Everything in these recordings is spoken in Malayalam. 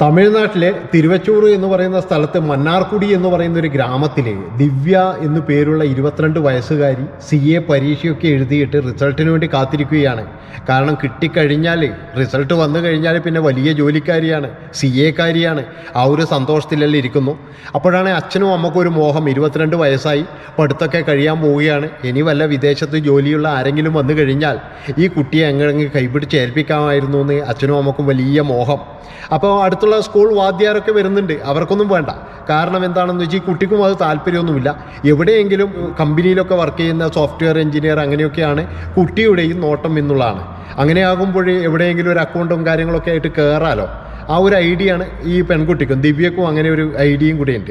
തമിഴ്നാട്ടിലെ തിരുവച്ചൂർ എന്ന് പറയുന്ന സ്ഥലത്ത് മന്നാർക്കുടി എന്ന് പറയുന്ന ഒരു ഗ്രാമത്തിലെ ദിവ്യ എന്നു പേരുള്ള ഇരുപത്തിരണ്ട് വയസ്സുകാരി സി എ പരീക്ഷയൊക്കെ എഴുതിയിട്ട് റിസൾട്ടിന് വേണ്ടി കാത്തിരിക്കുകയാണ്. കാരണം കിട്ടിക്കഴിഞ്ഞാൽ റിസൾട്ട് വന്നു കഴിഞ്ഞാൽ പിന്നെ വലിയ ജോലിക്കാരിയാണ് സി എക്കാരിയാണ് ആ ഒരു സന്തോഷത്തിലെല്ലാം ഇരിക്കുന്നു. അപ്പോഴാണ് അച്ഛനും അമ്മക്കും ഒരു മോഹം. ഇരുപത്തിരണ്ട് വയസ്സായി പഠിത്തമൊക്കെ കഴിയാൻ പോവുകയാണ്. ഇനി വല്ല വിദേശത്ത് ജോലിയുള്ള ആരെങ്കിലും വന്നു കഴിഞ്ഞാൽ ഈ കുട്ടിയെ എങ്ങനെ കൈപിടിച്ച് ഏൽപ്പിക്കാമായിരുന്നു എന്ന് അച്ഛനും അമ്മക്കും വലിയ മോഹം. അപ്പോൾ അടുത്തുള്ള സ്കൂൾ വാദ്യാരൊക്കെ വരുന്നുണ്ട്. അവർക്കൊന്നും വേണ്ട. കാരണം എന്താണെന്ന് വെച്ചാൽ ഈ കുട്ടിക്കും അത് താല്പര്യമൊന്നുമില്ല. എവിടെയെങ്കിലും കമ്പനിയിലൊക്കെ വർക്ക് ചെയ്യുന്ന സോഫ്റ്റ്വെയർ എഞ്ചിനീയർ അങ്ങനെയൊക്കെയാണ് കുട്ടിയുടെയും നോട്ടം എന്നുള്ളതാണ്. അങ്ങനെ ആകുമ്പോൾ എവിടെയെങ്കിലും ഒരു അക്കൗണ്ടും കാര്യങ്ങളൊക്കെ ആയിട്ട് കയറാലോ ആ ഒരു ഐഡിയ ആണ് ഈ പെൺകുട്ടിക്കും ദിവ്യക്കും അങ്ങനെ ഒരു ഐഡിയയും കൂടി ഉണ്ട്.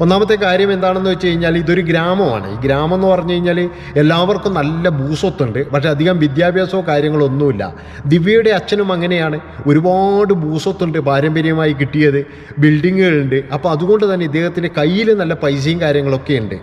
ഒന്നാമത്തെ കാര്യം എന്താണെന്ന് വെച്ച് കഴിഞ്ഞാൽ ഇതൊരു ഗ്രാമമാണ്. ഈ ഗ്രാമം എന്ന് പറഞ്ഞു കഴിഞ്ഞാൽ എല്ലാവർക്കും നല്ല ഭൂസ്വത്തുണ്ട്. പക്ഷെ അധികം വിദ്യാഭ്യാസമോ കാര്യങ്ങളോ ഒന്നുമില്ല. ദിവ്യയുടെ അച്ഛനും അങ്ങനെയാണ്. ഒരുപാട് ഭൂസ്വത്തുണ്ട് പാരമ്പര്യമായി കിട്ടിയത്. ബിൽഡിങ്ങുകളുണ്ട്. അപ്പോൾ അതുകൊണ്ട് തന്നെ ഇദ്ദേഹത്തിന്റെ കയ്യിൽ നല്ല പൈസയും കാര്യങ്ങളൊക്കെ ഉണ്ട്.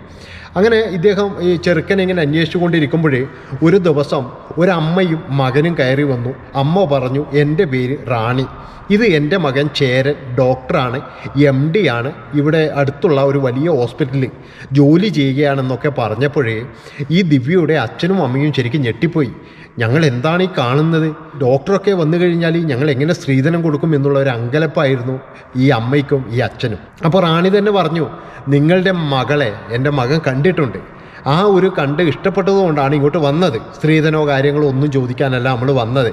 അങ്ങനെ ഇദ്ദേഹം ഈ ചെറുക്കനെ ഇങ്ങനെ അന്വേഷിച്ചു കൊണ്ടിരിക്കുമ്പോഴേ ഒരു ദിവസം ഒരമ്മയും മകനും കയറി വന്നു. അമ്മ പറഞ്ഞു എന്റെ പേര് റാണി. ഇത് എന്റെ മകൻ ചേരൻ ഡോക്ടറാണ് എം ഡി ആണ്. ഇവിടെ അടുത്തുള്ള ഒരു വലിയ ഹോസ്പിറ്റലിൽ ജോലി ചെയ്യുകയാണെന്നൊക്കെ പറഞ്ഞപ്പോഴേ ഈ ദിവ്യയുടെ അച്ഛനും അമ്മയും ശരിക്കും ഞെട്ടിപ്പോയി. ഞങ്ങൾ എന്താണ് ഈ കാണുന്നത്? ഡോക്ടറൊക്കെ വന്നു കഴിഞ്ഞാൽ ഞങ്ങൾ എങ്ങനെ സ്ത്രീധനം കൊടുക്കും എന്നുള്ള ഒരു അങ്കലപ്പായിരുന്നു ഈ അമ്മയ്ക്കും ഈ അച്ഛനും. അപ്പോൾ റാണി തന്നെ പറഞ്ഞു നിങ്ങളുടെ മകളെ എന്റെ മകൻ കണ്ടിട്ടുണ്ട്. ആ ഒരു കണ്ട് ഇഷ്ടപ്പെട്ടതുകൊണ്ടാണ് ഇങ്ങോട്ട് വന്നത്. സ്ത്രീധനോ കാര്യങ്ങളോ ഒന്നും ചോദിക്കാനല്ല നമ്മൾ വന്നത്.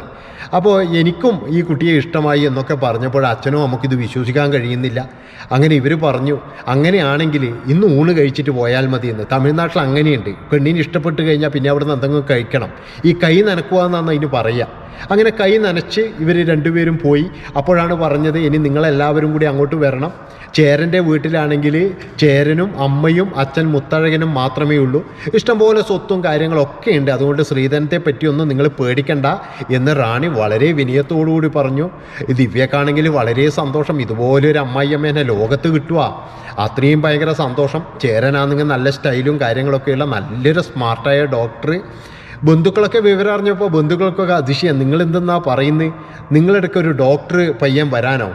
അപ്പോൾ എനിക്കും ഈ കുട്ടിയെ ഇഷ്ടമായി എന്നൊക്കെ പറഞ്ഞപ്പോൾ അച്ഛനോ നമുക്കിത് വിശ്വസിക്കാൻ കഴിയുന്നില്ല. അങ്ങനെ ഇവർ പറഞ്ഞു അങ്ങനെയാണെങ്കിൽ ഇന്ന് ഊണ് കഴിച്ചിട്ട് പോയാൽ മതി എന്ന്. തമിഴ്നാട്ടിൽ അങ്ങനെയുണ്ട്. പെണ്ണിന് ഇഷ്ടപ്പെട്ട് കഴിഞ്ഞാൽ പിന്നെ അവിടെ നിന്ന് എന്തെങ്കിലും കഴിക്കണം. ഈ കൈ നനക്കുക എന്നാണ് അതിന് പറയുക അങ്ങനെ കൈ നനച്ച് ഇവർ രണ്ടുപേരും പോയി. അപ്പോഴാണ് പറഞ്ഞത് ഇനി നിങ്ങളെല്ലാവരും കൂടി അങ്ങോട്ട് വരണം. ചേരന്റെ വീട്ടിലാണെങ്കിൽ ചേരനും അമ്മയും അച്ഛൻ മുത്തഴകനും മാത്രമേ ഉള്ളൂ. ഇഷ്ടംപോലെ സ്വത്തും കാര്യങ്ങളൊക്കെ ഉണ്ട്. അതുകൊണ്ട് ശ്രീധനത്തെ പറ്റിയൊന്നും നിങ്ങൾ പേടിക്കണ്ട എന്ന് റാണി വളരെ വിനയത്തോടുകൂടി പറഞ്ഞു. ദിവ്യക്കാണെങ്കിൽ വളരെ സന്തോഷം. ഇതുപോലൊരു അമ്മായിയമ്മേനെ ലോകത്ത് കിട്ടുക അത്രയും ഭയങ്കര സന്തോഷം. ചേരനാണെങ്കിൽ നല്ല സ്റ്റൈലും കാര്യങ്ങളൊക്കെയുള്ള നല്ലൊരു സ്മാർട്ടായ ഡോക്ടർ ബന്ധുക്കളൊക്കെ വിവരം അറിഞ്ഞപ്പോൾ ബന്ധുക്കൾക്കൊക്കെ അതിശയം നിങ്ങൾ എന്തെന്നാ പറയുന്നത് നിങ്ങളിടയ്ക്ക് ഒരു ഡോക്ടർ പയ്യൻ വരാനോ?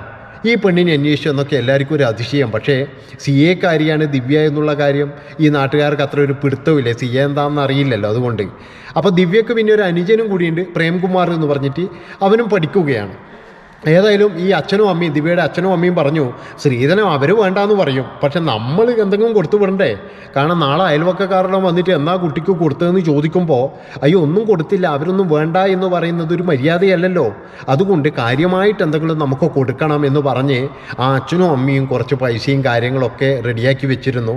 ഈ പെണ്ണിനെ അന്വേഷിച്ചു? എന്നൊക്കെ എല്ലാവർക്കും ഒരു അതിശയം. പക്ഷേ സി എക്കാരിയാണ് ദിവ്യ എന്നുള്ള കാര്യം ഈ നാട്ടുകാർക്ക് അത്ര ഒരു പിടുത്തമില്ല സി എ എന്താണെന്ന് അറിയില്ലല്ലോ അതുകൊണ്ട്. അപ്പോൾ ദിവ്യക്ക് പിന്നെ ഒരു അനുജനും കൂടിയുണ്ട് പ്രേംകുമാർ എന്ന് പറഞ്ഞിട്ട് അവനും പഠിക്കുകയാണ്. ഏതായാലും ഈ അച്ഛനും അമ്മയും ദിവ്യയുടെ അച്ഛനും അമ്മയും പറഞ്ഞു ശ്രീധനം അവർ വേണ്ടാന്ന് പറയും. പക്ഷെ നമ്മൾ എന്തെങ്കിലും കൊടുത്തു വിടണ്ടേ? കാരണം നാളെ അയൽവക്കക്കാരുടെ വന്നിട്ട് എന്നാ കുട്ടിക്ക് കൊടുത്തതെന്ന് ചോദിക്കുമ്പോൾ അയ്യോ ഒന്നും കൊടുത്തില്ല അവരൊന്നും വേണ്ട എന്ന് പറയുന്നത് ഒരു മര്യാദയല്ലല്ലോ. അതുകൊണ്ട് കാര്യമായിട്ട് എന്തെങ്കിലും നമുക്ക് കൊടുക്കണം എന്ന് പറഞ്ഞ് ആ അച്ഛനും അമ്മയും കുറച്ച് പൈസയും കാര്യങ്ങളൊക്കെ റെഡിയാക്കി വെച്ചിരുന്നു.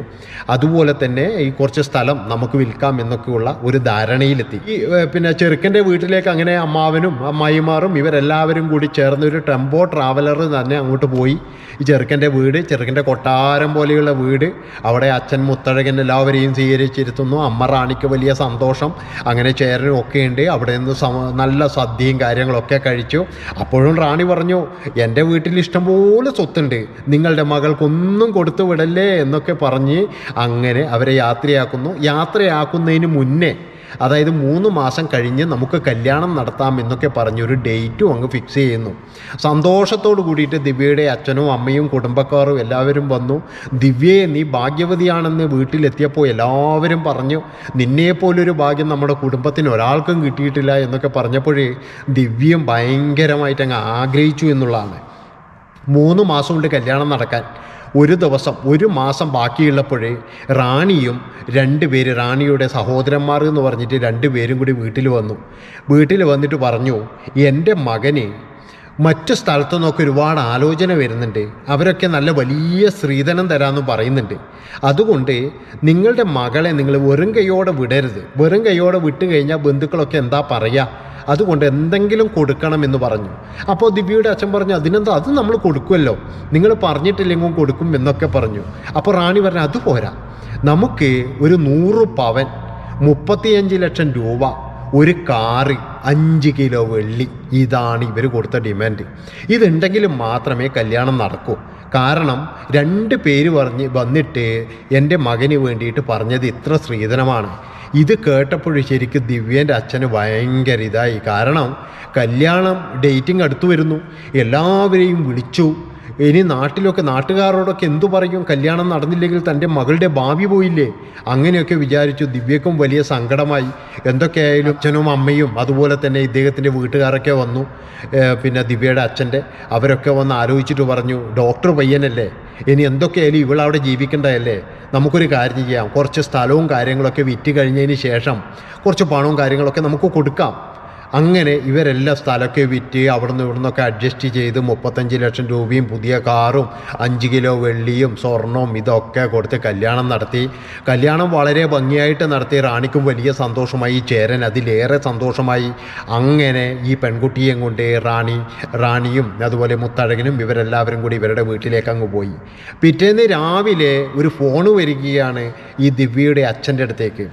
അതുപോലെ തന്നെ ഈ കുറച്ച് സ്ഥലം നമുക്ക് വിൽക്കാം എന്നൊക്കെയുള്ള ഒരു ധാരണയിലെത്തി. ഈ പിന്നെ ചെറുക്കന്റെ വീട്ടിലേക്ക് അങ്ങനെ അമ്മാവനും അമ്മായിമാറും ഇവരെല്ലാവരും കൂടി ചേർന്ന് ഒരു ടെമ്പോ ട്രാവലർ തന്നെ അങ്ങോട്ട് പോയി. ഈ ചെറുക്കന്റെ വീട് ചെറുക്കന്റെ കൊട്ടാരം പോലെയുള്ള വീട്. അവിടെ അച്ഛൻ മുത്തഴകൻ എല്ലാവരെയും സ്വീകരിച്ചിരുത്തുന്നു. അമ്മ റാണിക്ക് വലിയ സന്തോഷം. അങ്ങനെ ചേരനും ഒക്കെ ഉണ്ട്. അവിടെ നിന്ന് നല്ല സദ്യയും കാര്യങ്ങളൊക്കെ കഴിച്ചു. അപ്പോഴും റാണി പറഞ്ഞു എന്റെ വീട്ടിൽ ഇഷ്ടംപോലെ സ്വത്തുണ്ട്. നിങ്ങളുടെ മകൾക്കൊന്നും കൊടുത്തു വിടല്ലേ? എന്നൊക്കെ പറഞ്ഞ് അങ്ങനെ അവരെ യാത്രയാക്കുന്നു. യാത്രയാക്കുന്നതിന് മുന്നേ അതായത് മൂന്ന് മാസം കഴിഞ്ഞ് നമുക്ക് കല്യാണം നടത്താം എന്നൊക്കെ പറഞ്ഞൊരു ഡേറ്റും അങ്ങ് ഫിക്സ് ചെയ്യുന്നു. സന്തോഷത്തോടു കൂടിയിട്ട് ദിവ്യയുടെ അച്ഛനും അമ്മയും കുടുംബക്കാരും എല്ലാവരും വന്നു. ദിവ്യയെ നീ ഭാഗ്യവതിയാണെന്ന് വീട്ടിലെത്തിയപ്പോൾ എല്ലാവരും പറഞ്ഞു നിന്നെപ്പോലൊരു ഭാഗ്യം നമ്മുടെ കുടുംബത്തിന് ഒരാൾക്കും കിട്ടിയിട്ടില്ല എന്നൊക്കെ പറഞ്ഞപ്പോഴേ ദിവ്യം ഭയങ്കരമായിട്ട് അങ്ങ് ആഗ്രഹിച്ചു എന്നുള്ളതാണ്. മൂന്ന് മാസം കൊണ്ട് കല്യാണം നടക്കാൻ. ഒരു ദിവസം ഒരു മാസം ബാക്കിയുള്ളപ്പോഴേ റാണിയും രണ്ട് പേര് റാണിയുടെ സഹോദരന്മാർ എന്ന് പറഞ്ഞിട്ട് രണ്ട് പേരും കൂടി വീട്ടിൽ വന്നു. വീട്ടിൽ വന്നിട്ട് പറഞ്ഞു എന്റെ മകനെ മറ്റു സ്ഥലത്തു നിന്നൊക്കെ ഒരുപാട് ആലോചന വരുന്നുണ്ട്. അവരൊക്കെ നല്ല വലിയ സ്ത്രീധനം തരാമെന്ന് പറയുന്നുണ്ട്. അതുകൊണ്ട് നിങ്ങളുടെ മകളെ നിങ്ങൾ വെറും കൈയോടെ വിടരുത്. വെറും കൈയോടെ വിട്ട് കഴിഞ്ഞാൽ ബന്ധുക്കളൊക്കെ എന്താ പറയുക? അതുകൊണ്ട് എന്തെങ്കിലും കൊടുക്കണം എന്ന് പറഞ്ഞു. അപ്പോൾ ദിവ്യയുടെ അച്ഛൻ പറഞ്ഞു അതിനെന്താ? അത് നമ്മൾ കൊടുക്കുമല്ലോ നിങ്ങൾ പറഞ്ഞിട്ടില്ലെങ്കിൽ കൊടുക്കും എന്നൊക്കെ പറഞ്ഞു. അപ്പോൾ റാണി പറഞ്ഞു അത് പോരാ. നമുക്ക് ഒരു നൂറ് പവൻ മുപ്പത്തിയഞ്ച് ലക്ഷം രൂപ ഒരു കാറ് അഞ്ച് കിലോ വെള്ളി ഇതാണ് ഇവർ കൊടുത്ത ഡിമാൻഡ്. ഇതുണ്ടെങ്കിലും മാത്രമേ കല്യാണം നടക്കൂ. കാരണം രണ്ട് പേര് പറഞ്ഞ് വന്നിട്ട് എന്റെ മകന് വേണ്ടിയിട്ട് പറഞ്ഞത് ഇത്ര സ്ത്രീധനമാണ്. ഇത് കേട്ടപ്പോൾ ശരിക്കും ദിവ്യന്റെ അച്ഛന് ഭയങ്കര ഇതായി. കാരണം കല്യാണം ഡേറ്റിംഗ് അടുത്തു വരുന്നു. എല്ലാവരെയും വിളിച്ചു. ഇനി നാട്ടിലൊക്കെ നാട്ടുകാരോടൊക്കെ എന്തു പറയും? കല്യാണം നടന്നില്ലെങ്കിൽ തന്റെ മകളുടെ ഭാവി പോയില്ലേ? അങ്ങനെയൊക്കെ വിചാരിച്ചു ദിവ്യക്കും വലിയ സങ്കടമായി. എന്തൊക്കെയായാലും അച്ഛനും അമ്മയും അതുപോലെ തന്നെ ഇദ്ദേഹത്തിന്റെ വീട്ടുകാരൊക്കെ വന്നു. പിന്നെ ദിവ്യയുടെ അച്ഛന്റെ അവരൊക്കെ വന്ന് ആലോചിച്ചിട്ട് പറഞ്ഞു ഡോക്ടർ പയ്യനല്ലേ? ഇനി എന്തൊക്കെയായാലും ഇവളവിടെ ജീവിക്കേണ്ടതല്ലേ? നമുക്കൊരു കാര്യം ചെയ്യാം. കുറച്ച് സ്ഥലവും കാര്യങ്ങളൊക്കെ വിറ്റ് കഴിഞ്ഞതിന് ശേഷം കുറച്ച് പണവും കാര്യങ്ങളൊക്കെ നമുക്ക് കൊടുക്കാം. അങ്ങനെ ഇവരെല്ലാം സ്ഥലമൊക്കെ വിറ്റ് അവിടുന്ന് ഇവിടുന്നൊക്കെ അഡ്ജസ്റ്റ് ചെയ്ത് മുപ്പത്തഞ്ച് ലക്ഷം രൂപയും പുതിയ കാറും അഞ്ച് കിലോ വെള്ളിയും സ്വർണവും ഇതൊക്കെ കൊടുത്ത് കല്യാണം നടത്തി. കല്യാണം വളരെ ഭംഗിയായിട്ട് നടത്തി. റാണിക്കും വലിയ സന്തോഷമായി. ചേരൻ അതിലേറെ സന്തോഷമായി. അങ്ങനെ ഈ പെൺകുട്ടിയെയും കൊണ്ട് റാണി റാണിയും അതുപോലെ മുത്തഴകനും ഇവരെല്ലാവരും കൂടി ഇവരുടെ വീട്ടിലേക്ക് അങ്ങ് പോയി. പിറ്റേന്ന് രാവിലെ ഒരു ഫോണ് വരികയാണ് ഈ ദിവ്യയുടെ അച്ഛന്റെ അടുത്തേക്ക്.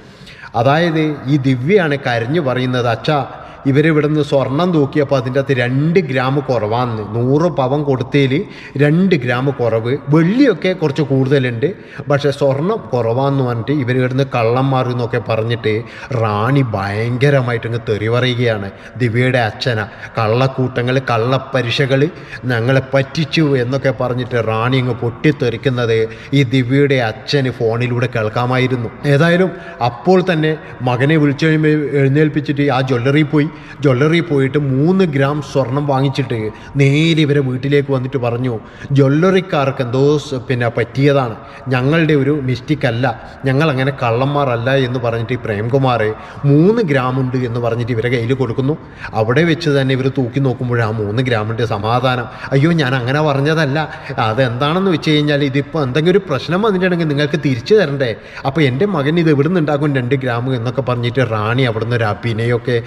അതായത് ഈ ദിവ്യയാണ് കരഞ്ഞു പറയുന്നത് അച്ഛാ ഇവരിവിടുന്ന് സ്വർണം തൂക്കിയപ്പോൾ അതിന്റെ അകത്ത് രണ്ട് ഗ്രാം കുറവാന്ന്. നൂറ് പവൻ കൊടുത്തതിൽ രണ്ട് ഗ്രാം കുറവ്. വെള്ളിയൊക്കെ കുറച്ച് കൂടുതലുണ്ട്. പക്ഷേ സ്വർണം കുറവാന്ന് പറഞ്ഞിട്ട് ഇവർ ഇവിടുന്ന് കള്ളന്മാർ എന്നൊക്കെ പറഞ്ഞിട്ട് റാണി ഭയങ്കരമായിട്ട് അങ്ങ് തെറി പറയുകയാണ്. ദിവ്യയുടെ അച്ഛന. കള്ളക്കൂട്ടങ്ങൾ കള്ളപ്പരിശകൾ ഞങ്ങളെ പറ്റിച്ചു എന്നൊക്കെ പറഞ്ഞിട്ട് റാണി അങ്ങ് പൊട്ടിത്തെറിക്കുന്നത് ഈ ദിവ്യയുടെ അച്ഛന് ഫോണിലൂടെ കേൾക്കാമായിരുന്നു. ഏതായാലും അപ്പോൾ തന്നെ മകനെ വിളിച്ചു എഴുന്നേൽപ്പിച്ചിട്ട് ആ ജ്വല്ലറി പോയി. ജ്വല്ലറി പോയിട്ട് മൂന്ന് ഗ്രാം സ്വർണം വാങ്ങിച്ചിട്ട് നേരെ ഇവരെ വീട്ടിലേക്ക് വന്നിട്ട് പറഞ്ഞു ജ്വല്ലറിക്കാർക്ക് എന്തോ പിന്നെ പറ്റിയതാണ്. ഞങ്ങളുടെ ഒരു മിസ്റ്റേക്ക് അല്ല. ഞങ്ങൾ അങ്ങനെ കള്ളന്മാരല്ല എന്ന് പറഞ്ഞിട്ട് ഈ പ്രേംകുമാർ മൂന്ന് ഗ്രാം ഉണ്ട് എന്ന് പറഞ്ഞിട്ട് ഇവരെ കയ്യിൽ കൊടുക്കുന്നു. അവിടെ വെച്ച് തന്നെ ഇവർ തൂക്കി നോക്കുമ്പോൾ ആ മൂന്ന് ഗ്രാമിന്റെ സമാധാനം. അയ്യോ ഞാൻ അങ്ങനെ പറഞ്ഞതല്ല. അതെന്താണെന്ന് വെച്ച് കഴിഞ്ഞാൽ ഇതിപ്പോൾ എന്തെങ്കിലും ഒരു പ്രശ്നം വന്നിട്ടുണ്ടെങ്കിൽ നിങ്ങൾക്ക് തിരിച്ചു തരണ്ടേ? അപ്പോൾ എന്റെ മകൻ ഇത് എവിടെ നിന്നുണ്ടാക്കും രണ്ട് ഗ്രാം എന്നൊക്കെ പറഞ്ഞിട്ട് റാണി അവിടുന്ന് ഒരു അഭിനയമൊക്കെ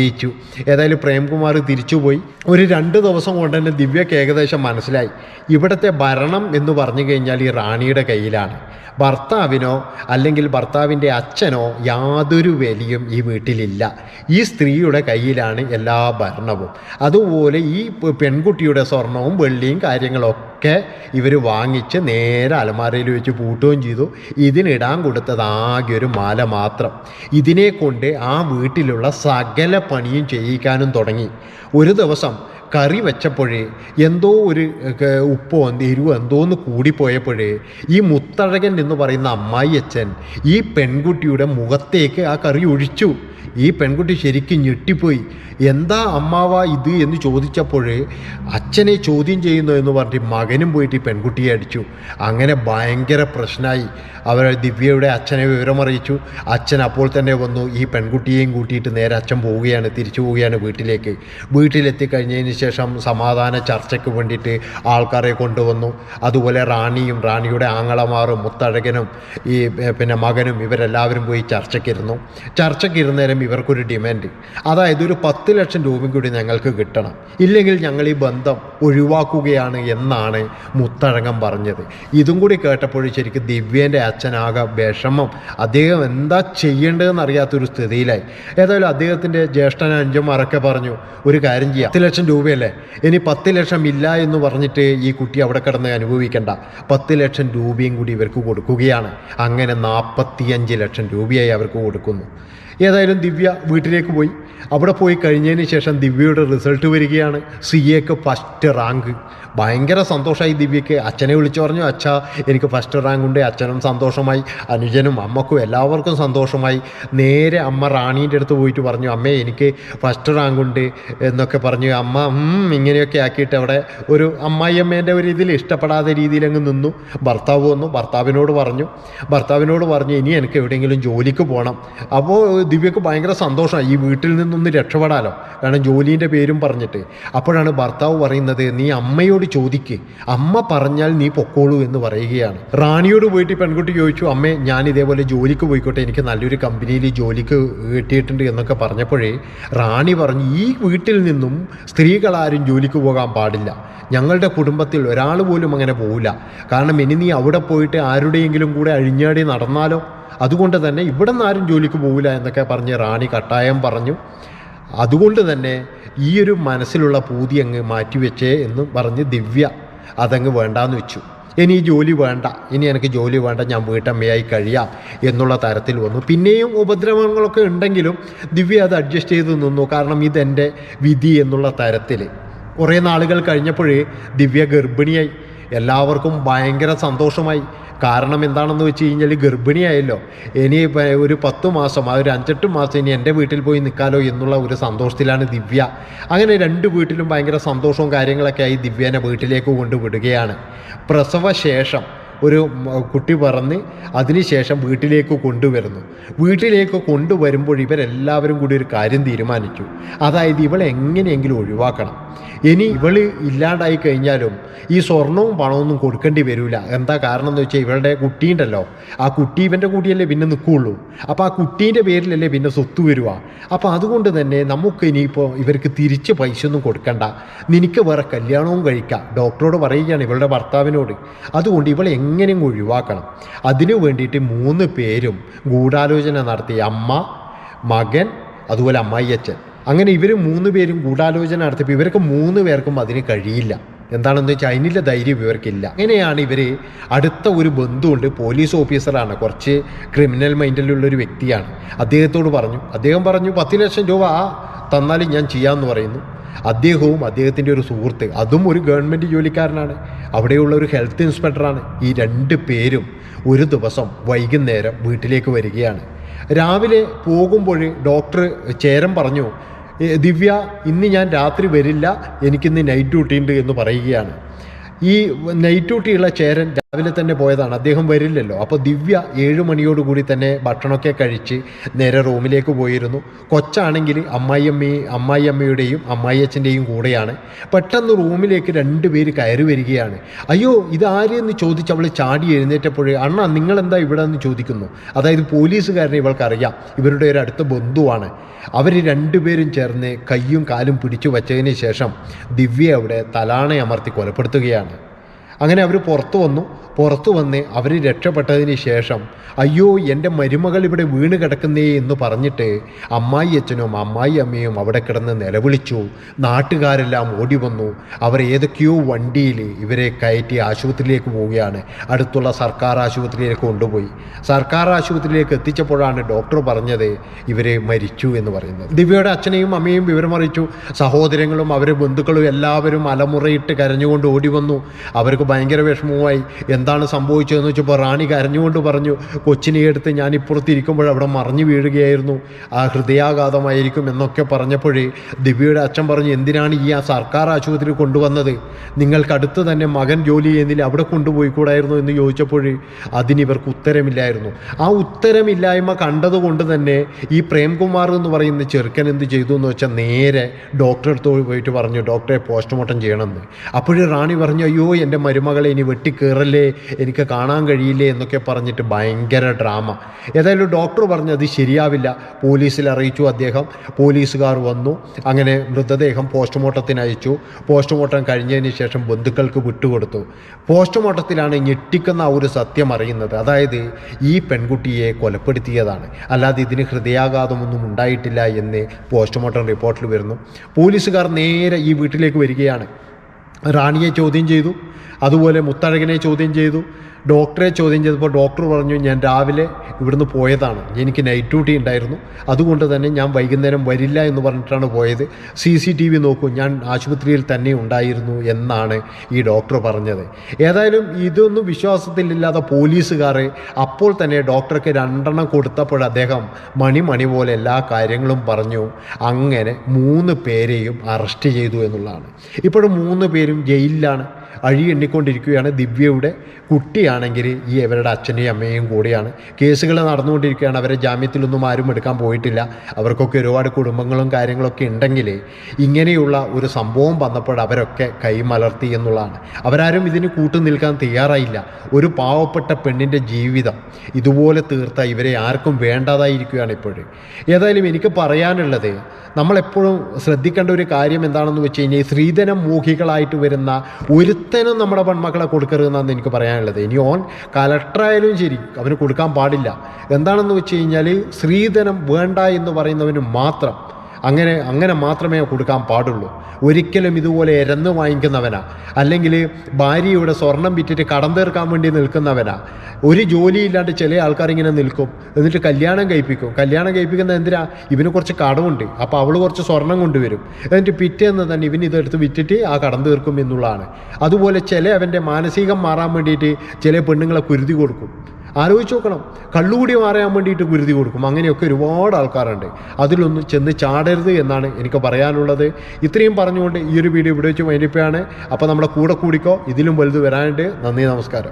അഭിനയിച്ചു ഏതായാലും പ്രേംകുമാർ തിരിച്ചുപോയി. ഒരു രണ്ട് ദിവസം കൊണ്ട് തന്നെ ദിവ്യക്ക് ഏകദേശം മനസ്സിലായി. ഇവിടുത്തെ ഭരണം എന്ന് പറഞ്ഞു കഴിഞ്ഞാൽ ഈ റാണിയുടെ കയ്യിലാണ്. ഭർത്താവിനോ അല്ലെങ്കിൽ ഭർത്താവിന്റെ അച്ഛനോ യാതൊരു വിലയും ഈ വീട്ടിലില്ല. ഈ സ്ത്രീയുടെ കയ്യിലാണ് എല്ലാ ഭരണവും. അതുപോലെ ഈ പെൺകുട്ടിയുടെ സ്വർണവും വെള്ളിയും കാര്യങ്ങളൊക്കെ ഇവർ വാങ്ങിച്ച് നേരെ അലമാരയിൽ വെച്ച് പൂട്ടുകയും ചെയ്തു. ഇതിനിടാൻ കൊടുത്തത് ആകെ ഒരു മാല മാത്രം. ഇതിനെ കൊണ്ട് ആ വീട്ടിലുള്ള സകല പണിയും ചെയ്യിക്കാനും തുടങ്ങി. ഒരു ദിവസം കറി വെച്ചപ്പോഴേ എന്തോ ഒരു ഉപ്പോ എന്ത് എരിവോ എന്തോന്ന് കൂടിപ്പോയപ്പോഴേ ഈ മുത്തഴകൻ എന്ന് പറയുന്ന അമ്മായി അച്ഛൻ ഈ പെൺകുട്ടിയുടെ മുഖത്തേക്ക് ആ കറി ഒഴിച്ചു. ഈ പെൺകുട്ടി ശരിക്കും ഞെട്ടിപ്പോയി. എന്താ അമ്മാവ ഇത് എന്ന് ചോദിച്ചപ്പോൾ അച്ഛനെ ചോദ്യം ചെയ്യുന്നു എന്ന് പറഞ്ഞിട്ട് മകനും പോയിട്ട് ഈ പെൺകുട്ടിയെ അടിച്ചു. അങ്ങനെ ഭയങ്കര പ്രശ്നമായി. അവർ ദിവ്യയുടെ അച്ഛനെ വിവരമറിയിച്ചു. അച്ഛൻ അപ്പോൾ തന്നെ വന്നു. ഈ പെൺകുട്ടിയെയും കൂട്ടിയിട്ട് നേരെ അച്ഛൻ പോവുകയാണ് തിരിച്ചു പോവുകയാണ് വീട്ടിലേക്ക്. വീട്ടിലെത്തി കഴിഞ്ഞതിന് ശേഷം സമാധാന ചർച്ചയ്ക്ക് വേണ്ടിയിട്ട് ആൾക്കാരെ കൊണ്ടുവന്നു. അതുപോലെ റാണിയും റാണിയുടെ ആങ്ങളമാറും മുത്തഴകനും ഈ പിന്നെ മകനും ഇവരെല്ലാവരും പോയി ചർച്ചയ്ക്കിരുന്നു ചർച്ചയ്ക്കിരുന്നേരം ഇവർക്കൊരു ഡിമാൻഡ് അതായത് ഒരു പത്ത് ലക്ഷം രൂപയും കൂടി ഞങ്ങൾക്ക് കിട്ടണം. ഇല്ലെങ്കിൽ ഞങ്ങൾ ഈ ബന്ധം ഒഴിവാക്കുകയാണ് എന്നാണ് മുത്തഴകം പറഞ്ഞത്. ഇതും കൂടി കേട്ടപ്പോൾ ശരിക്കും ദിവ്യേന്റെ അച്ഛനാകെ വിഷമം. അദ്ദേഹം എന്താ ചെയ്യേണ്ടതെന്ന് അറിയാത്തൊരു സ്ഥിതിയിലായി. ഏതായാലും അദ്ദേഹത്തിന്റെ ജ്യേഷ്ഠന അഞ്ചന്മാരൊക്കെ പറഞ്ഞു ഒരു കാര്യം ചെയ്യാം. പത്ത് ലക്ഷം രൂപയല്ലേ? ഇനി പത്ത് ലക്ഷം ഇല്ല എന്ന് പറഞ്ഞിട്ട് ഈ കുട്ടി അവിടെ കിടന്ന് അനുഭവിക്കേണ്ട. പത്ത് ലക്ഷം രൂപയും കൂടി ഇവർക്ക് കൊടുക്കുകയാണ്. അങ്ങനെ നാൽപ്പത്തിയഞ്ച് ലക്ഷം രൂപയായി അവർക്ക് കൊടുക്കുന്നു. ഏതായാലും ദിവ്യ വീട്ടിലേക്ക് പോയി. അവിടെ പോയി കഴിഞ്ഞതിന് ശേഷം ദിവ്യയുടെ റിസൾട്ട് വരികയാണ് സി എക്ക് ഫസ്റ്റ് റാങ്ക് ഭയങ്കര സന്തോഷമായി ദിവ്യയ്ക്ക്. അച്ഛനെ വിളിച്ചു പറഞ്ഞു അച്ഛ എനിക്ക് ഫസ്റ്റ് റാങ്ക് ഉണ്ട്. അച്ഛനും സന്തോഷമായി. അനുജനും അമ്മക്കും എല്ലാവർക്കും സന്തോഷമായി. നേരെ അമ്മ റാണീന്റെ അടുത്ത് പോയിട്ട് പറഞ്ഞു അമ്മേ എനിക്ക് ഫസ്റ്റ് റാങ്ക് ഉണ്ട് എന്നൊക്കെ പറഞ്ഞു. അമ്മ ഇങ്ങനെയൊക്കെ ആക്കിയിട്ട് അവിടെ ഒരു അമ്മായിയമ്മേന്റെ ഒരു ഇതിൽ ഇഷ്ടപ്പെടാതെ രീതിയിൽ അങ്ങ് നിന്നു. ഭർത്താവ് വന്നു ഭർത്താവിനോട് പറഞ്ഞു. ഭർത്താവിനോട് പറഞ്ഞു ഇനി എനിക്ക് എവിടെയെങ്കിലും ജോലിക്ക് പോകണം അപ്പോൾ ദിവ്യക്ക് ഭയങ്കര സന്തോഷമായി. ഈ വീട്ടിൽ നിന്നൊന്ന് രക്ഷപ്പെടാലോ. കാരണം ജോലീന്റെ പേരും പറഞ്ഞിട്ട്. അപ്പോഴാണ് ഭർത്താവ് പറയുന്നത് നീ അമ്മയോട് ചോദിക്ക്. അമ്മ പറഞ്ഞാൽ നീ പൊക്കോളൂ എന്ന് പറയുകയാണ്. റാണിയോട് പോയിട്ട് പെൺകുട്ടി ചോദിച്ചു അമ്മേ ഞാൻ ഇതേപോലെ ജോലിക്ക് പോയിക്കോട്ടെ. എനിക്ക് നല്ലൊരു കമ്പനിയിൽ ജോലിക്ക് കിട്ടിയിട്ടുണ്ട് എന്നൊക്കെ പറഞ്ഞപ്പോഴേ റാണി പറഞ്ഞു ഈ വീട്ടിൽ നിന്നും സ്ത്രീകളാരും ജോലിക്ക് പോകാൻ പാടില്ല. ഞങ്ങളുടെ കുടുംബത്തിൽ ഒരാൾ പോലും അങ്ങനെ പോവില്ല. കാരണം ഇനി നീ അവിടെ പോയിട്ട് ആരുടെയെങ്കിലും കൂടെ അഴിഞ്ഞാടി നടന്നാലോ? അതുകൊണ്ട് തന്നെ ഇവിടെ നിന്ന് ആരും ജോലിക്ക് പോകില്ല എന്നൊക്കെ പറഞ്ഞ് റാണി കട്ടായം പറഞ്ഞു. അതുകൊണ്ട് തന്നെ ഈ ഒരു മനസ്സിലുള്ള പൂതി അങ്ങ് മാറ്റിവെച്ചേ എന്ന് പറഞ്ഞ് ദിവ്യ അതങ്ങ് വേണ്ടാന്ന് വെച്ചു. ഇനി ജോലി വേണ്ട ഇനി എനിക്ക് ജോലി വേണ്ട ഞാൻ വീട്ടമ്മയായി കഴിയാം എന്നുള്ള തരത്തിൽ വന്നു. പിന്നെയും ഉപദ്രവങ്ങളൊക്കെ ഉണ്ടെങ്കിലും ദിവ്യ അത് അഡ്ജസ്റ്റ് ചെയ്ത് നിന്നു. കാരണം ഇതെന്റെ വിധി എന്നുള്ള തരത്തിൽ. കുറേ നാളുകൾ കഴിഞ്ഞപ്പോഴേ ദിവ്യ ഗർഭിണിയായി. എല്ലാവർക്കും ഭയങ്കര സന്തോഷമായി. കാരണം എന്താണെന്ന് വെച്ച് കഴിഞ്ഞാൽ ഗർഭിണിയായല്ലോ. ഇനി ഒരു പത്ത് മാസം ആ ഒരു അഞ്ചെട്ട് മാസം ഇനി എന്റെ വീട്ടിൽ പോയി നിൽക്കാലോ എന്നുള്ള ഒരു സന്തോഷത്തിലാണ് ദിവ്യ. അങ്ങനെ രണ്ട് വീട്ടിലും ഭയങ്കര സന്തോഷവും കാര്യങ്ങളൊക്കെ ആയി ദിവ്യനെ വീട്ടിലേക്ക് കൊണ്ടുവിടുകയാണ്. പ്രസവശേഷം ഒരു കുട്ടി പറന്ന് അതിനുശേഷം വീട്ടിലേക്ക് കൊണ്ടുവരുന്നു. വീട്ടിലേക്ക് കൊണ്ടുവരുമ്പോൾ ഇവരെല്ലാവരും കൂടി ഒരു കാര്യം തീരുമാനിച്ചു. അതായത് ഇവളെ എങ്ങനെയെങ്കിലും ഒഴിവാക്കണം. ഇനി ഇവൾ ഇല്ലാണ്ടായി കഴിഞ്ഞാലും ഈ സ്വർണവും പണമൊന്നും കൊടുക്കേണ്ടി വരില്ല എന്താ കാരണം എന്ന് വെച്ചാൽ ഇവളുടെ കുട്ടിയുണ്ടല്ലോ ആ കുട്ടി ഇവന്റെ കൂടിയല്ലേ പിന്നെ നിൽക്കുകയുള്ളൂ അപ്പോൾ ആ കുട്ടീന്റെ പേരിലല്ലേ പിന്നെ സ്വത്ത് വരുക. അപ്പോൾ അതുകൊണ്ട് തന്നെ നമുക്ക് ഇനിയിപ്പോൾ ഇവർക്ക് തിരിച്ച് പൈസ ഒന്നും കൊടുക്കണ്ട. നിനക്ക് വേറെ കല്യാണവും കഴിക്കാം. ഡോക്ടറോട് പറയുകയാണ് ഇവളുടെ ഭർത്താവിനോട്. അതുകൊണ്ട് ഇവളെ എങ്ങനെയും ഒഴിവാക്കണം. അതിനു വേണ്ടിയിട്ട് മൂന്ന് പേരും ഗൂഢാലോചന നടത്തി അമ്മ മകൻ അതുപോലെ അമ്മായിയച്ഛൻ. അങ്ങനെ ഇവർ മൂന്ന് പേരും ഗൂഢാലോചന നടത്തിയപ്പോൾ ഇവർക്ക് മൂന്ന് പേർക്കും അതിന് കഴിയില്ല. എന്താണെന്ന് വെച്ചാൽ അതിനുള്ള ധൈര്യം ഇവർക്കില്ല. അങ്ങനെയാണ് ഇവർ അടുത്ത ഒരു ബന്ധുവുണ്ട് പോലീസ് ഓഫീസറാണ്. കുറച്ച് ക്രിമിനൽ മൈൻഡിലുള്ള ഒരു വ്യക്തിയാണ്. അദ്ദേഹത്തോട് പറഞ്ഞു അദ്ദേഹം പറഞ്ഞു പത്ത് ലക്ഷം രൂപ തന്നാലും ഞാൻ ചെയ്യാമെന്ന് പറയുന്നു. അദ്ദേഹവും അദ്ദേഹത്തിന്റെ ഒരു സുഹൃത്ത് അതും ഒരു ഗവൺമെന്റ് ജോലിക്കാരനാണ്. അവിടെയുള്ള ഒരു ഹെൽത്ത് ഇൻസ്പെക്ടറാണ്. ഈ രണ്ട് പേരും ഒരു ദിവസം വൈകുന്നേരം വീട്ടിലേക്ക് വരികയാണ്. രാവിലെ പോകുമ്പോൾ ഡോക്ടർ ചേരം പറഞ്ഞു ദിവ്യ ഇന്ന് ഞാൻ രാത്രി വരില്ല എനിക്കിന്ന് നൈറ്റ് ഡ്യൂട്ടി ഉണ്ട് എന്ന് പറയുകയാണ്. ഈ നൈറ്റ് ഡ്യൂട്ടിയുള്ള ചേരൻ രാവിലെ തന്നെ പോയതാണ്. അദ്ദേഹം വരില്ലല്ലോ. അപ്പോൾ ദിവ്യ ഏഴ് മണിയോടുകൂടി തന്നെ ഭക്ഷണമൊക്കെ കഴിച്ച് നേരെ റൂമിലേക്ക് പോയിരുന്നു. കൊച്ചാണെങ്കിൽ അമ്മായിയമ്മയും അമ്മായിയമ്മയുടെയും അമ്മായിയച്ഛന്റെയും കൂടെയാണ്. പെട്ടെന്ന് റൂമിലേക്ക് രണ്ടുപേര് കയറി വരികയാണ്. അയ്യോ ഇതാരെന്ന് ചോദിച്ച് അവൾ ചാടി എഴുന്നേറ്റപ്പോഴേ അണ്ണ നിങ്ങളെന്താ ഇവിടെ എന്ന് ചോദിക്കുന്നു. അതായത് പോലീസുകാരനെ ഇവൾക്കറിയാം. ഇവരുടെ ഒരു അടുത്ത ബന്ധുവാണ്. അവർ രണ്ടുപേരും ചേർന്ന് കയ്യും കാലും പിടിച്ചു വച്ചതിന് ശേഷം ദിവ്യ അവിടെ തലാണ അമർത്തി കൊലപ്പെടുത്തുകയാണ്. അങ്ങനെ അവർ പുറത്തു വന്നു. പുറത്തു വന്ന് അവർ രക്ഷപ്പെട്ടതിന് ശേഷം അയ്യോ എന്റെ മരുമകൾ ഇവിടെ വീണ് കിടക്കുന്നേ എന്ന് പറഞ്ഞിട്ട് അമ്മായി അച്ഛനും അമ്മായി അമ്മയും അവിടെ കിടന്ന് നിലവിളിച്ചു. നാട്ടുകാരെല്ലാം ഓടി വന്നു. അവർ ഏതൊക്കെയോ വണ്ടിയിൽ ഇവരെ കയറ്റി ആശുപത്രിയിലേക്ക് പോവുകയാണ്. അടുത്തുള്ള സർക്കാർ ആശുപത്രിയിലേക്ക് കൊണ്ടുപോയി. സർക്കാർ ആശുപത്രിയിലേക്ക് എത്തിച്ചപ്പോഴാണ് ഡോക്ടർ പറഞ്ഞത് ഇവരെ മരിച്ചു എന്ന് പറയുന്നത്. ദിവ്യയുടെ അച്ഛനെയും അമ്മയും വിവരമറിയിച്ചു സഹോദരങ്ങളും അവരെ ബന്ധുക്കളും എല്ലാവരും അലമുറയിട്ട് കരഞ്ഞുകൊണ്ട് ഓടി വന്നു. അവർക്ക് ഭയങ്കര വിഷമവുമായി എന്താണ് സംഭവിച്ചതെന്ന് വെച്ചപ്പോൾ റാണി കരഞ്ഞുകൊണ്ട് പറഞ്ഞു കൊച്ചിനെ എടുത്ത് ഞാൻ ഇപ്പുറത്തിരിക്കുമ്പോൾ അവിടെ മറിഞ്ഞു വീഴുകയായിരുന്നു. ആ ഹൃദയാഘാതമായിരിക്കും എന്നൊക്കെ പറഞ്ഞപ്പോഴേ ദിവ്യയുടെ അച്ഛൻ പറഞ്ഞു എന്തിനാണ് ഈ ആ സർക്കാർ ആശുപത്രി കൊണ്ടുവന്നത്? നിങ്ങൾക്കടുത്ത് തന്നെ മകൻ ജോലി ചെയ്യുന്നില്ല അവിടെ കൊണ്ടുപോയി കൂടായിരുന്നു എന്ന് ചോദിച്ചപ്പോഴേ അതിന് ഇവർക്ക് ഉത്തരമില്ലായിരുന്നു. ആ ഉത്തരമില്ലായ്മ കണ്ടതുകൊണ്ട് തന്നെ ഈ പ്രേംകുമാർ എന്ന് പറയുന്ന ചെറുക്കൻ എന്ത് ചെയ്തു എന്ന് വെച്ചാൽ നേരെ ഡോക്ടറെ അടുത്ത് പോയിട്ട് പറഞ്ഞു ഡോക്ടറെ പോസ്റ്റ്മോർട്ടം ചെയ്യണമെന്ന്. അപ്പോഴേ റാണി പറഞ്ഞു അയ്യോ എന്റെ മരുമകളെ ഇനി വെട്ടിക്കീറല്ലേ? എനിക്ക് കാണാൻ കഴിയില്ലേ എന്നൊക്കെ പറഞ്ഞിട്ട് ഭയങ്കര ഡ്രാമ ഏതായാലും ഡോക്ടർ പറഞ്ഞു അത് ശരിയാവില്ല. പോലീസിൽ അറിയിച്ചു അദ്ദേഹം. പോലീസുകാർ വന്നു. അങ്ങനെ മൃതദേഹം പോസ്റ്റ്മോർട്ടത്തിന് അയച്ചു. പോസ്റ്റ്മോർട്ടം കഴിഞ്ഞതിന് ശേഷം ബന്ധുക്കൾക്ക് വിട്ടുകൊടുത്തു. പോസ്റ്റ്മോർട്ടത്തിലാണ് ഞെട്ടിക്കുന്ന ആ ഒരു സത്യം അറിയുന്നത്. അതായത് ഈ പെൺകുട്ടിയെ കൊലപ്പെടുത്തിയതാണ്. അല്ലാതെ ഇതിന് ഹൃദയാഘാതമൊന്നും ഉണ്ടായിട്ടില്ല എന്ന് പോസ്റ്റ്മോർട്ടം റിപ്പോർട്ടിൽ വരുന്നു. പോലീസുകാർ നേരെ ഈ വീട്ടിലേക്ക് വരികയാണ്. റാണിയെ ചോദ്യം ചെയ്തു. അതുപോലെ മുത്തഴകനെ ചോദ്യം ചെയ്തു. ഡോക്ടറെ ചോദ്യം ചെയ്തപ്പോൾ ഡോക്ടർ പറഞ്ഞു ഞാൻ രാവിലെ ഇവിടുന്ന് പോയതാണ്. എനിക്ക് നൈറ്റ് ഡ്യൂട്ടി ഉണ്ടായിരുന്നു. അതുകൊണ്ട് തന്നെ ഞാൻ വൈകുന്നേരം വരില്ല എന്ന് പറഞ്ഞിട്ടാണ് പോയത്. സി സി ടി വി നോക്കൂ. ഞാൻ ആശുപത്രിയിൽ തന്നെ ഉണ്ടായിരുന്നു എന്നാണ് ഈ ഡോക്ടർ പറഞ്ഞത്. ഏതായാലും ഇതൊന്നും വിശ്വാസത്തിലില്ലാത്ത പോലീസുകാർ അപ്പോൾ തന്നെ ഡോക്ടർക്ക് രണ്ടെണ്ണം കൊടുത്തപ്പോൾ അദ്ദേഹം മണി മണി പോലെ എല്ലാ കാര്യങ്ങളും പറഞ്ഞു. അങ്ങനെ മൂന്ന് പേരെയും അറസ്റ്റ് ചെയ്തു എന്നുള്ളതാണ്. ഇപ്പോഴും മൂന്ന് പേരും ജയിലിലാണ്. അഴി എണ്ണിക്കൊണ്ടിരിക്കുകയാണ്. ദിവ്യയുടെ കുട്ടിയാണെങ്കിൽ ഈ ഇവരുടെ അച്ഛനെയും അമ്മയും കൂടിയാണ്. കേസുകൾ നടന്നുകൊണ്ടിരിക്കുകയാണ്. അവരെ ജാമ്യത്തിലൊന്നും ആരും എടുക്കാൻ പോയിട്ടില്ല. അവർക്കൊക്കെ ഒരുപാട് കുടുംബങ്ങളും കാര്യങ്ങളൊക്കെ ഉണ്ടെങ്കിൽ ഇങ്ങനെയുള്ള ഒരു സംഭവം വന്നപ്പോൾ അവരൊക്കെ കൈമലർത്തി എന്നുള്ളതാണ്. അവരാരും ഇതിന് കൂട്ടു നിൽക്കാൻ തയ്യാറായില്ല. ഒരു പാവപ്പെട്ട പെണ്ണിന്റെ ജീവിതം ഇതുപോലെ തീർത്ത ഇവരെ ആർക്കും വേണ്ടാതായിരിക്കുകയാണ് ഇപ്പോഴും ഏതായാലും എനിക്ക് പറയാനുള്ളത് നമ്മളെപ്പോഴും ശ്രദ്ധിക്കേണ്ട ഒരു കാര്യം എന്താണെന്ന് വെച്ച് കഴിഞ്ഞാൽ സ്ത്രീധനം മോഹികളായിട്ട് വരുന്ന ഒരുത്തനും നമ്മുടെ പെൺമക്കളെ കൊടുക്കരുതെന്നാണ് എനിക്ക് പറയാനുള്ളത്. ഇനി ഓൻ കലക്ടറായാലും ശരി അവന് കൊടുക്കാൻ പാടില്ല. എന്താണെന്ന് വെച്ച് കഴിഞ്ഞാൽ സ്ത്രീധനം വേണ്ട എന്ന് പറയുന്നവന് മാത്രം അങ്ങനെ അങ്ങനെ മാത്രമേ കൊടുക്കാൻ പാടുള്ളൂ. ഒരിക്കലും ഇതുപോലെ എരന്ന് വാങ്ങിക്കുന്നവനാ. അല്ലെങ്കിൽ ഭാര്യയുടെ സ്വർണം വിറ്റിട്ട് കടം തീർക്കാൻ വേണ്ടി നിൽക്കുന്നവനാ. ഒരു ജോലിയില്ലാണ്ട് ചില ആൾക്കാർ ഇങ്ങനെ നിൽക്കും. എന്നിട്ട് കല്യാണം കഴിപ്പിക്കും. കല്യാണം കഴിപ്പിക്കുന്ന എന്തിനാ? ഇവന് കുറച്ച് കടമുണ്ട്. അപ്പോൾ അവൾ കുറച്ച് സ്വർണം കൊണ്ടുവരും. എന്നിട്ട് പിറ്റേന്ന് തന്നെ ഇവൻ ഇതെടുത്ത് വിറ്റിട്ട് ആ കടം തീർക്കും എന്നുള്ളതാണ്. അതുപോലെ ചില അവന്റെ മാനസികം മാറാൻ വേണ്ടിയിട്ട് ചില പെണ്ണുങ്ങളെ കുരുതി കൊടുക്കും. ആലോചിച്ച് നോക്കണം. കള്ളുകൂടി മാറാൻ വേണ്ടിയിട്ട് കുരുതി കൊടുക്കും. അങ്ങനെയൊക്കെ ഒരുപാട് ആൾക്കാരുണ്ട്. അതിലൊന്നും ചെന്ന് ചാടരുത് എന്നാണ് എനിക്ക് പറയാനുള്ളത്. ഇത്രയും പറഞ്ഞുകൊണ്ട് ഈ ഒരു വീഡിയോ ഇവിടെ വെച്ച് വൈൻഡിപ്പാണ് അപ്പോൾ നമ്മുടെ കൂടെ കൂടിക്കോ. ഇതിലും വലുത് വരാനുണ്ട്. നന്ദി നമസ്കാരം.